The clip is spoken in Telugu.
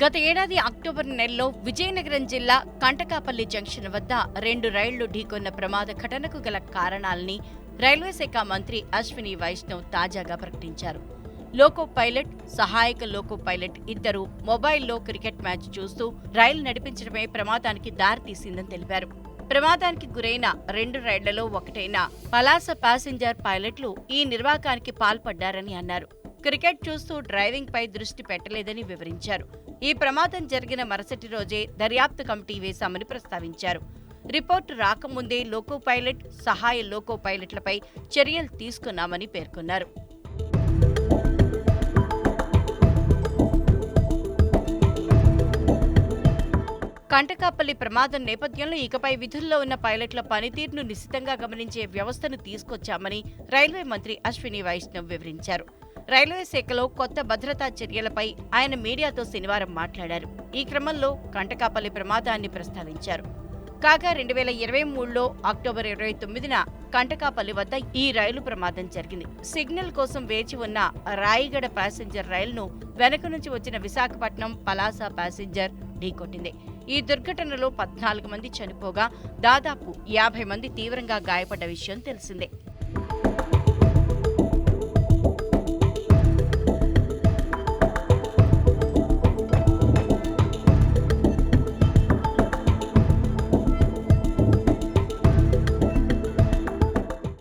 గత ఏడాది అక్టోబర్ నెలలో విజయనగరం జిల్లా కంటకాపల్లి జంక్షన్ వద్ద రెండు రైళ్ళు ఢీకొన్న ప్రమాద ఘటనకు గల కారణాలని రైల్వే శాఖ మంత్రి అశ్విని వైష్ణవ్ తాజాగా ప్రకటించారు. లోకో పైలట్ సహాయక లోకో పైలట్ ఇద్దరు మొబైల్లో క్రికెట్ మ్యాచ్ చూస్తూ రైలు నడిపించడమే ప్రమాదానికి దారితీసిందని తెలిపారు. ప్రమాదానికి గురైన రెండు రైళ్ళలో ఒకటైన పలాస ప్యాసింజర్ పైలట్లు ఈ నిర్వాకానికి పాల్పడ్డారని అన్నారు. క్రికెట్ చూస్తూ డ్రైవింగ్ పై దృష్టి పెట్టలేదని వివరించారు. ఈ ప్రమాదం జరిగిన మరుసటి రోజే దర్యాప్తు కమిటీ వేశామని ప్రస్తావించారు. రిపోర్టు రాకముందే లోకో పైలట్ సహాయ లోకో పైలట్లపై చర్యలు తీసుకున్నామని పేర్కొన్నారు. కంటకాపల్లి ప్రమాదం నేపథ్యంలో ఇకపై విధుల్లో ఉన్న పైలట్ల పనితీరును నిశితంగా గమనించే వ్యవస్థను తీసుకొచ్చామని రైల్వే మంత్రి అశ్విని వైష్ణవ్ వివరించారు. రైల్వే శాఖలో కొత్త భద్రతా చర్యలపై ఆయన మీడియాతో శనివారం మాట్లాడారు. ఈ క్రమంలో కంటకాపల్లి ప్రమాదాన్ని ప్రస్తావించారు. కాగా రెండు వేల ఇరవై మూడులో అక్టోబర్ ఇరవై తొమ్మిదిన కంటకాపల్లి వద్ద ఈ రైలు ప్రమాదం జరిగింది. సిగ్నల్ కోసం వేచి ఉన్న రాయిగడ ప్యాసింజర్ రైలును వెనక నుంచి వచ్చిన విశాఖపట్నం పలాస ప్యాసింజర్ ఢీకొట్టింది. ఈ దుర్ఘటనలో పద్నాలుగు మంది చనిపోగా దాదాపు యాభై మంది తీవ్రంగా గాయపడ్డ విషయం తెలిసిందే.